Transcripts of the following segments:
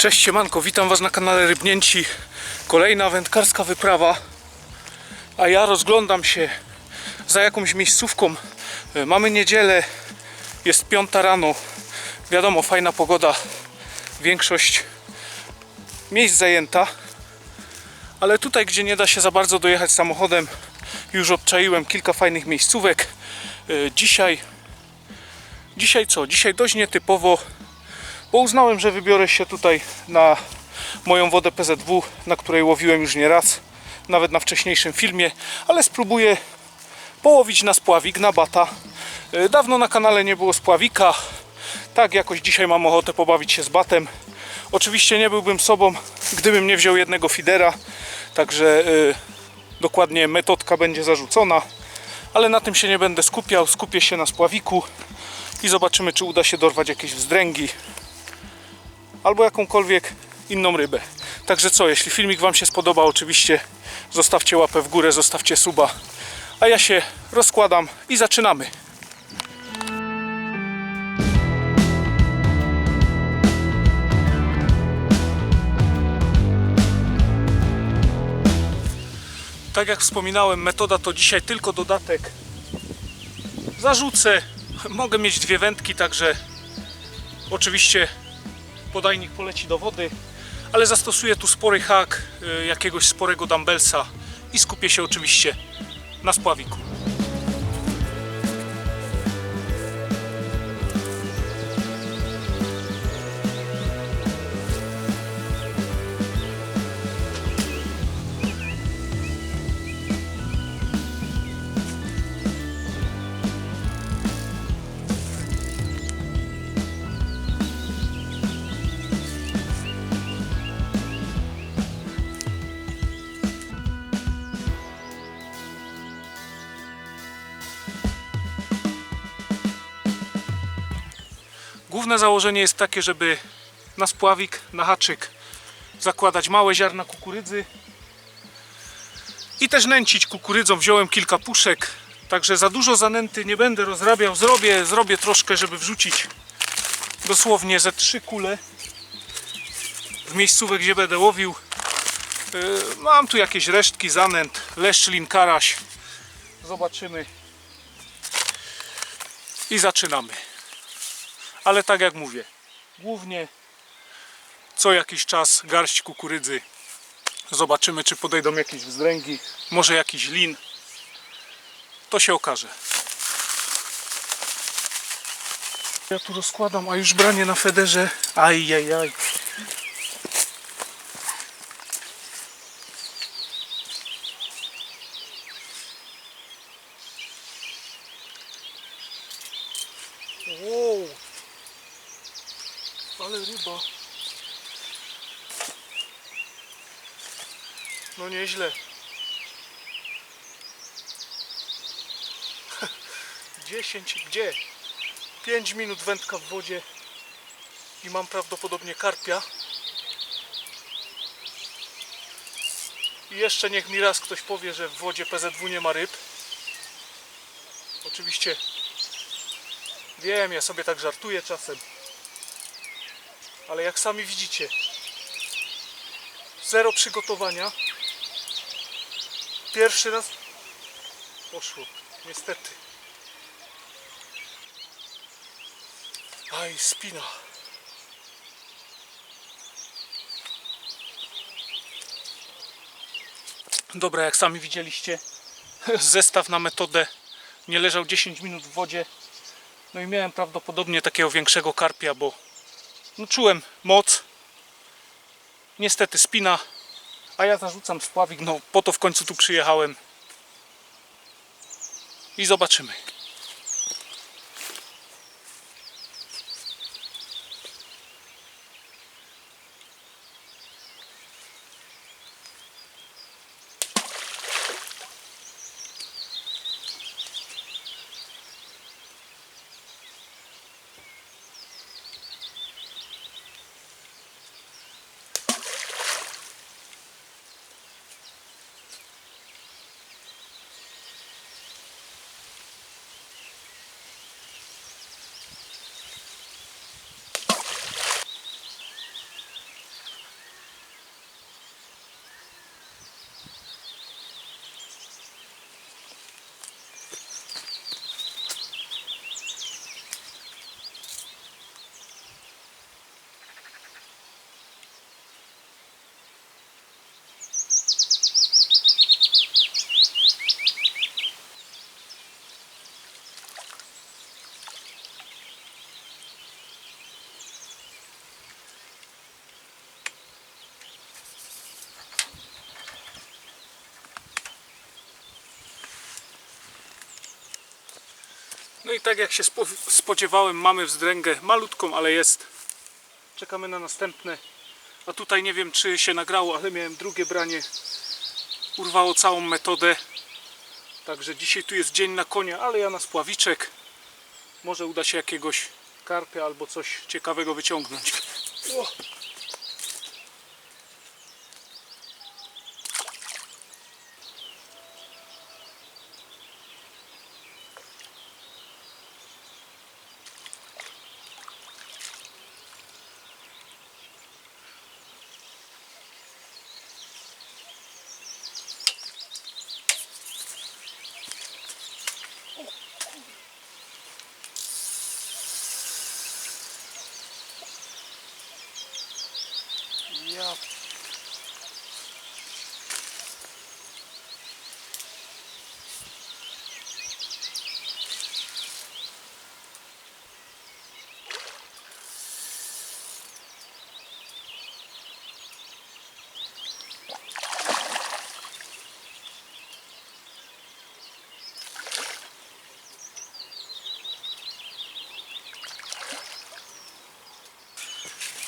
Cześć siemanko, witam was na kanale Rybnięci. Kolejna wędkarska wyprawa. A ja rozglądam się za jakąś miejscówką. E, Mamy niedzielę, jest piąta rano. Wiadomo, fajna pogoda. Większość miejsc zajęta. Ale tutaj, gdzie nie da się za bardzo dojechać samochodem, już obczaiłem kilka fajnych miejscówek. E, Dzisiaj, dzisiaj co? Dzisiaj dość nietypowo bo uznałem, że wybiorę się tutaj na moją wodę PZW, na której łowiłem już nie raz, nawet na wcześniejszym filmie, ale spróbuję połowić na spławik, na bata. E, Dawno na kanale nie było spławika, tak jakoś dzisiaj mam ochotę pobawić się z batem. Oczywiście nie byłbym sobą, gdybym nie wziął jednego fidera, także e, dokładnie metodka będzie zarzucona, ale na tym się nie będę skupiał, skupię się na spławiku i zobaczymy, czy uda się dorwać jakieś wzdręgi, albo jakąkolwiek inną rybę. Także co, jeśli filmik Wam się spodoba, oczywiście zostawcie łapę w górę, zostawcie suba, a ja się rozkładam i zaczynamy. Tak jak wspominałem, metoda to dzisiaj tylko dodatek. Zarzucę, mogę mieć dwie wędki, także oczywiście podajnik poleci do wody, ale zastosuję tu spory hak y, jakiegoś sporego dumbbellsa i skupię się oczywiście na spławiku. Główne założenie jest takie, żeby na spławik, na haczyk zakładać małe ziarna kukurydzy i też nęcić kukurydzą. Wziąłem kilka puszek, także za dużo zanęty nie będę rozrabiał. Zrobię, zrobię troszkę, żeby wrzucić dosłownie ze trzy kule w miejscówę, gdzie będę łowił. Yy, Mam tu jakieś resztki zanęt, leszczlin, karaś. Zobaczymy. I zaczynamy ale tak jak mówię, głównie co jakiś czas garść kukurydzy. Zobaczymy, czy podejdą jakieś wzdręgi, może jakiś lin. To się okaże. Ja tu rozkładam, a już branie na federze. Ajajaj. Wow. Ale ryba. No nieźle. 10 gdzie? 5 minut wędka w wodzie i mam prawdopodobnie karpia. I jeszcze niech mi raz ktoś powie, że w wodzie PZW nie ma ryb. Oczywiście wiem, ja sobie tak żartuję czasem. Ale jak sami widzicie, zero przygotowania. Pierwszy raz poszło, niestety. Aj, spina. Dobra, jak sami widzieliście, zestaw na metodę nie leżał 10 minut w wodzie. No i miałem prawdopodobnie takiego większego karpia, bo no czułem moc. Niestety spina, a ja zarzucam spławik, no po to w końcu tu przyjechałem. I zobaczymy. No i tak jak się spo- spodziewałem, mamy wzdręgę malutką, ale jest. Czekamy na następne. A tutaj nie wiem czy się nagrało, ale miałem drugie branie. Urwało całą metodę. Także dzisiaj tu jest dzień na konia, ale ja na spławiczek. Może uda się jakiegoś karpia albo coś ciekawego wyciągnąć. O.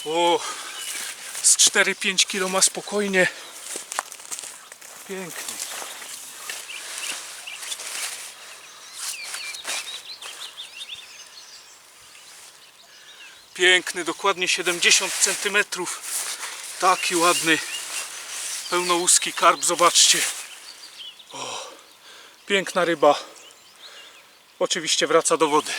O, z 4-5 kilo ma spokojnie. Pięknie. Piękny, dokładnie 70 cm. Taki ładny, pełnołuski karp, zobaczcie. O, piękna ryba. Oczywiście wraca do wody.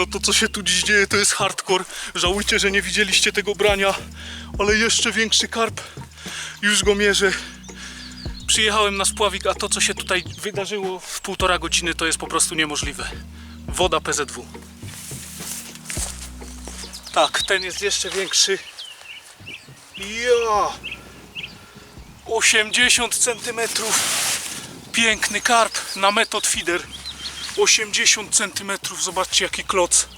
No, to co się tu dziś dzieje to jest hardcore. Żałujcie, że nie widzieliście tego brania, ale jeszcze większy karp. Już go mierzę. Przyjechałem na spławik, a to co się tutaj wydarzyło w półtora godziny to jest po prostu niemożliwe. Woda PZW. Tak, ten jest jeszcze większy. Ja! 80 centymetrów. Piękny karp na metod feeder. 80 cm. Zobaczcie jaki kloc.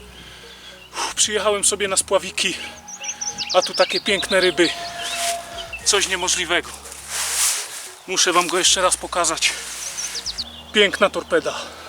Przyjechałem sobie na spławiki, a tu takie piękne ryby. Coś niemożliwego. Muszę wam go jeszcze raz pokazać. Piękna torpeda.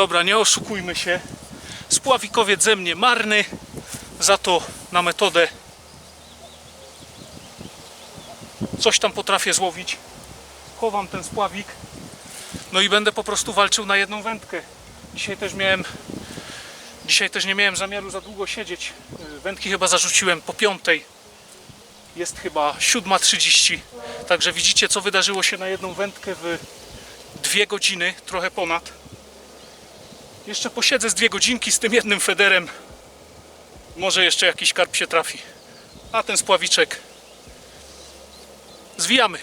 Dobra, nie oszukujmy się. Spławikowiec ze mnie marny, za to na metodę coś tam potrafię złowić. Chowam ten spławik. No i będę po prostu walczył na jedną wędkę. Dzisiaj też miałem Dzisiaj też nie miałem zamiaru za długo siedzieć. Yy, Wędki chyba zarzuciłem po piątej. Jest chyba 7.30. Także widzicie co wydarzyło się na jedną wędkę w dwie godziny, trochę ponad. Jeszcze posiedzę z dwie godzinki z tym jednym federem. Może jeszcze jakiś karp się trafi. A ten spławiczek zwijamy.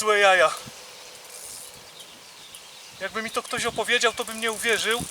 Niezłe jaja. Jakby mi to ktoś opowiedział, to bym nie uwierzył.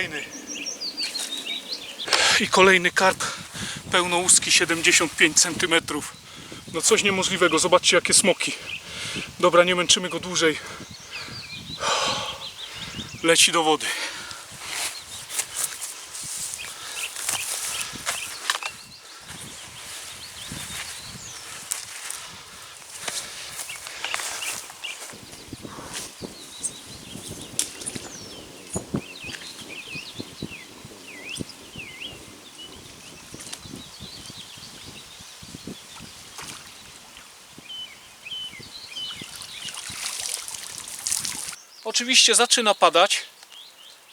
Kolejny. I kolejny karp pełnołuski 75 cm. No coś niemożliwego. Zobaczcie jakie smoki. Dobra, nie męczymy go dłużej. Leci do wody. Oczywiście zaczyna padać.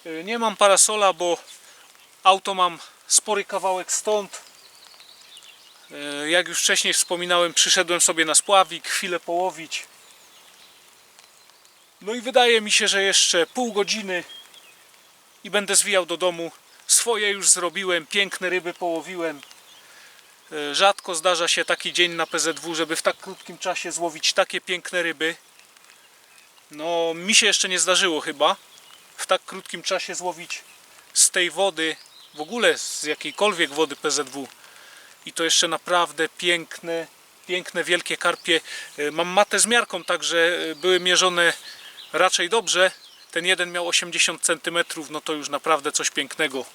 Y, Nie mam parasola, bo auto mam spory kawałek stąd. Y, Jak już wcześniej wspominałem, przyszedłem sobie na spławik, chwilę połowić. No i wydaje mi się, że jeszcze pół godziny i będę zwijał do domu. Swoje już zrobiłem, piękne ryby połowiłem. Y, Rzadko zdarza się taki dzień na PZW, żeby w tak krótkim czasie złowić takie piękne ryby. No, mi się jeszcze nie zdarzyło chyba w tak krótkim czasie złowić z tej wody, w ogóle z jakiejkolwiek wody PZW. I to jeszcze naprawdę piękne, piękne, wielkie karpie. E, Mam matę z miarką, także e, były mierzone raczej dobrze. Ten jeden miał 80 cm, no to już naprawdę coś pięknego.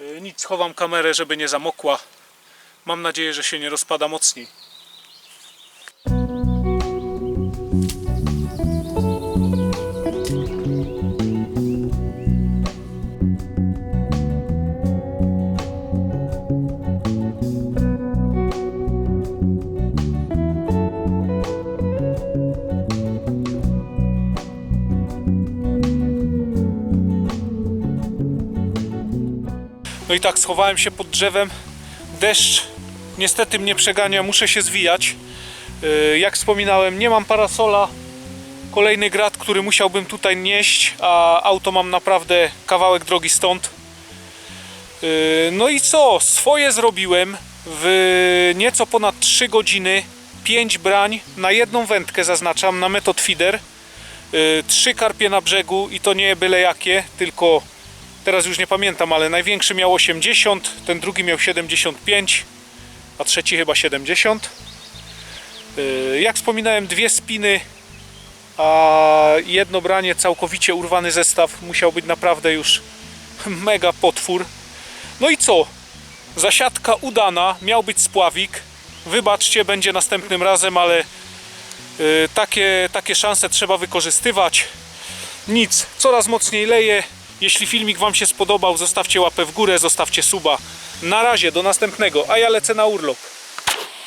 E, Nic, chowam kamerę, żeby nie zamokła. Mam nadzieję, że się nie rozpada mocniej. No i tak, schowałem się pod drzewem. Deszcz niestety mnie przegania, muszę się zwijać. Yy, Jak wspominałem, nie mam parasola. Kolejny grat, który musiałbym tutaj nieść, a auto mam naprawdę kawałek drogi stąd. Yy, No i co? Swoje zrobiłem w nieco ponad 3 godziny. 5 brań na jedną wędkę zaznaczam, na metod feeder. Yy, Trzy karpie na brzegu i to nie byle jakie, tylko teraz już nie pamiętam, ale największy miał 80, ten drugi miał 75, a trzeci chyba 70. Yy, Jak wspominałem, dwie spiny, a jedno branie, całkowicie urwany zestaw, musiał być naprawdę już mega potwór. No i co? Zasiadka udana, miał być spławik. Wybaczcie, będzie następnym razem, ale yy, takie, takie szanse trzeba wykorzystywać. Nic, coraz mocniej leje. Jeśli filmik Wam się spodobał, zostawcie łapę w górę, zostawcie suba. Na razie, do następnego, a ja lecę na urlop.